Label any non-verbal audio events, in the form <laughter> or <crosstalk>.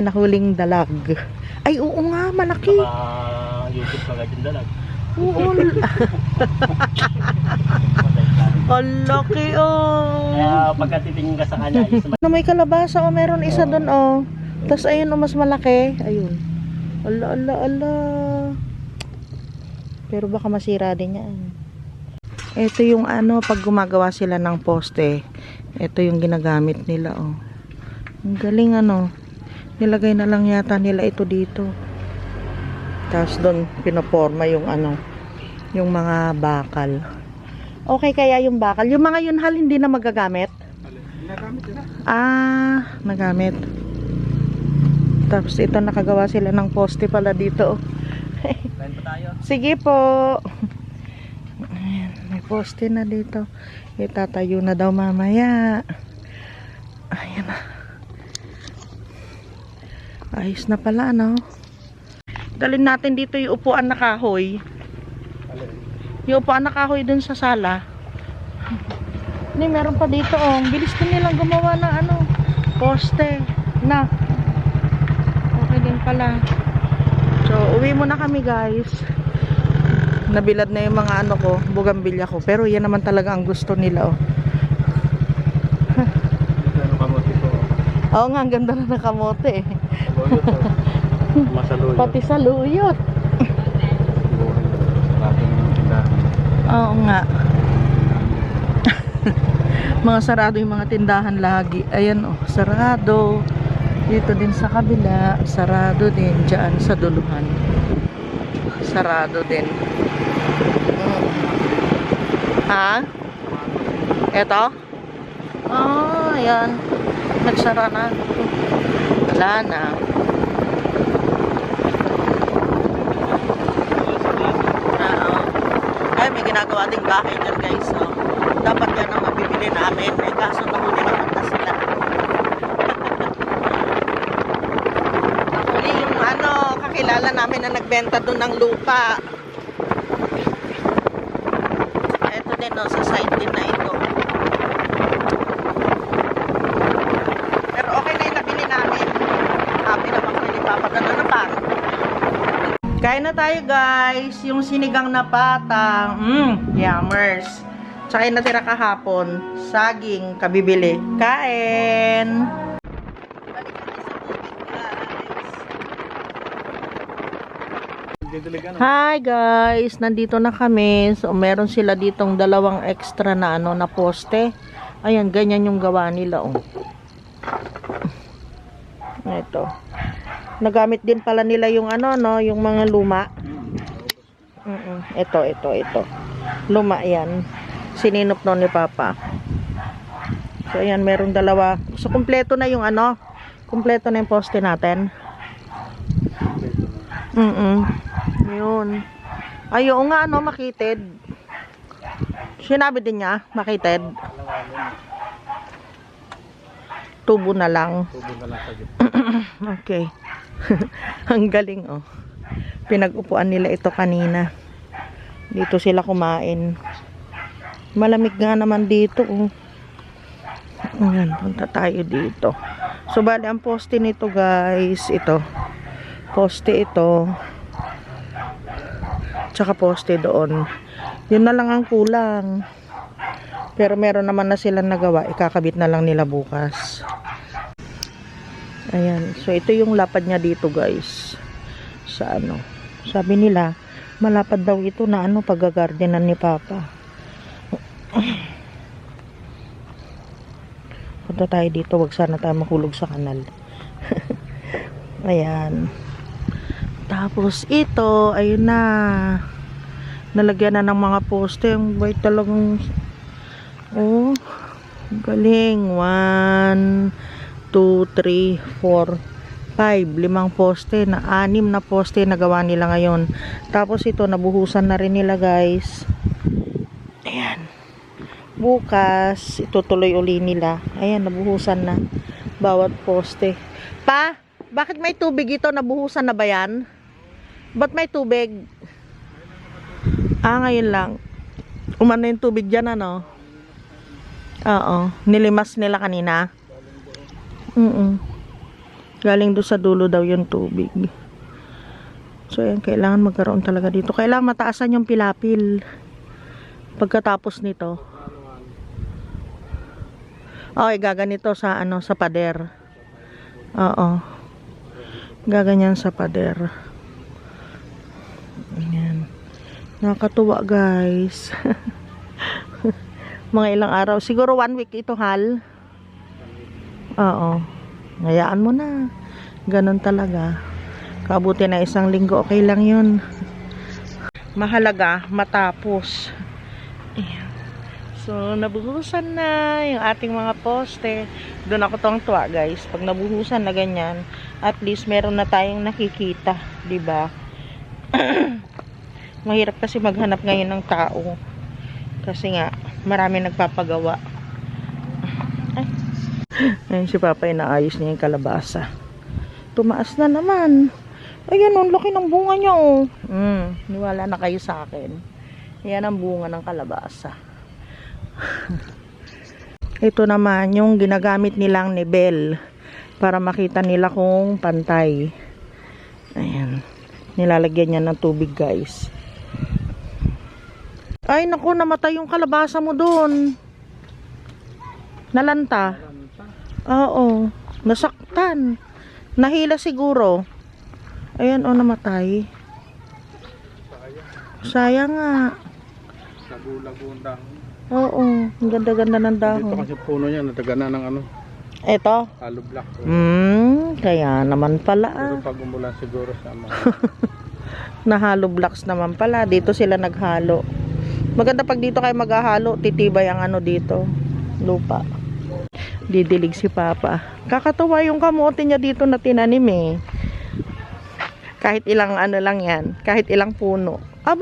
may nahuling dalag. Ay, oo nga, malaki. Baka YouTube ka yung dalag. Oo. <laughs> Ang laki, oh. Kaya pagka titingin ka sa kanya, is Na may kalabasa, oh, meron isa doon, oh. Tapos ayun, oh, mas malaki. Ayun. Ala, ala, ala. Pero baka masira din yan. Ito yung ano, pag gumagawa sila ng poste, ito yung ginagamit nila, oh. Ang galing, ano. Nilagay na lang yata nila ito dito. Tapos doon, pinoporma yung ano, yung mga bakal. Okay kaya yung bakal? Yung mga yun hal, hindi na magagamit? Ah, nagamit. Tapos ito nakagawa sila ng poste pala dito. <laughs> Sige po. Ayan, may poste na dito. Itatayo na daw mamaya. Ayan na. Ayos na pala, no? Dalhin natin dito yung upuan na kahoy. Yung upuan na kahoy dun sa sala. Hindi, meron pa dito, oh. Bilis din nilang gumawa ng ano, poste. Na. Okay din pala. So, uwi muna kami, guys. Nabilad na yung mga ano ko, bugambilya ko. Pero yan naman talaga ang gusto nila, oh. Ano kamote ko? Oo nga, ang ganda na ng kamote, eh. Saluyot to. Masaluyot. Pati sa luyot. Ating tindahan. Oo nga. <laughs> mga sarado yung mga tindahan lagi. Ayan oh, sarado. Dito din sa kabila, sarado din dyan sa duluhan. Sarado din. Ha? Eto? Ah, ayan. Nagsara na. Wala na. Ay, may ginagawa ding bahay dyan guys. So, dapat yan ang mabibili namin. Eh, kaso nahuli naman na sila. <laughs> Nahuli yung ano, kakilala namin na nagbenta doon ng lupa. Ito din, no, sa side din na ito. Pero okay na yung nabili namin. Happy naman kami ni Papa. Ganun na pa. Kain na tayo guys. Yung sinigang na patang. Mmm, yummers. Tsaka yung natira kahapon. Saging, kabibili. Kain! Hi guys! Nandito na kami. So, meron sila ditong dalawang extra na ano na poste. Ayan, ganyan yung gawa nila oh. Ito. Nagamit din pala nila yung ano no, yung mga luma. Mm Ito, ito, ito. Luma yan. Sininop no ni Papa. So ayan, merong dalawa. So kumpleto na yung ano, kumpleto na yung poste natin. Mm -mm. Yun. Ay, oo nga, ano, makitid. Sinabi din niya, makitid. Tubo na lang. Tubo na lang. <coughs> Okay. <laughs> Ang galing, oh. Pinag-upuan nila ito kanina. Dito sila kumain. Malamig nga naman dito, oh. Ayan, punta tayo dito. So, bali, ang poste nito, guys, ito. Poste ito. Tsaka poste doon. Yun na lang ang kulang. Pero meron naman na silang nagawa. Ikakabit na lang nila bukas. Ayan. So, ito yung lapad niya dito, guys. Sa ano. Sabi nila, malapad daw ito na ano, pag-gardenan ni Papa. <clears throat> Punta tayo dito. Wag sana tayo mahulog sa kanal. <laughs> Ayan. Tapos, ito, ayun na. Nalagyan na ng mga poste. Ang bait talagang, oh, galing. One, 2, 3, 4, 5, limang poste na anim na poste na gawa nila ngayon. Tapos ito nabuhusan na rin nila guys. Ayan. Bukas itutuloy uli nila. Ayan nabuhusan na bawat poste. Pa, bakit may tubig ito? Nabuhusan na ba yan? Ba't may tubig? Ah, ngayon lang. Umano yung tubig dyan, ano? Oo. Nilimas nila kanina. Mm Galing doon sa dulo daw yung tubig. So, ayan, kailangan magkaroon talaga dito. Kailangan mataasan yung pilapil. Pagkatapos nito. Okay, gaganito sa ano, sa pader. Oo. Gaganyan sa pader. Ayan. Nakakatuwa, guys. <laughs> Mga ilang araw. Siguro one week ito, Hal. Oo. Ngayaan mo na. Ganon talaga. Kabuti na isang linggo, okay lang yun. Mahalaga, matapos. Ayan. So, nabuhusan na yung ating mga poste. Doon ako tuwang tuwa, guys. Pag nabuhusan na ganyan, at least meron na tayong nakikita. ba? <clears throat> Mahirap kasi maghanap ngayon ng tao. Kasi nga, marami nagpapagawa. Ay. Ayun si Papa, inaayos niya yung kalabasa. Tumaas na naman. Ayan, ang laki ng bunga niya, oh. Mm, niwala na kayo sa akin. Yan ang bunga ng kalabasa. <laughs> Ito naman yung ginagamit nilang nibel para makita nila kung pantay. Ayan. Nilalagyan niya ng tubig, guys. Ay, naku, namatay yung kalabasa mo doon. Nalanta. Oo. Nasaktan. Nahila siguro. Ayan, oh, namatay. Sayang nga. Lagu-lagu ang dahon. Oo, ang ganda-ganda ng Dito dahon. kasi puno niya, natagana ng ano, Ito. hollow block. Hmm, kaya naman pala ah. Pero pag umulan siguro sama. <laughs> Nahalo blocks naman pala. Dito sila naghalo. Maganda pag dito kayo maghahalo, titibay ang ano dito. Lupa. Didilig si Papa. Kakatawa yung kamote niya dito na tinanim eh. Kahit ilang ano lang yan. Kahit ilang puno. Aba,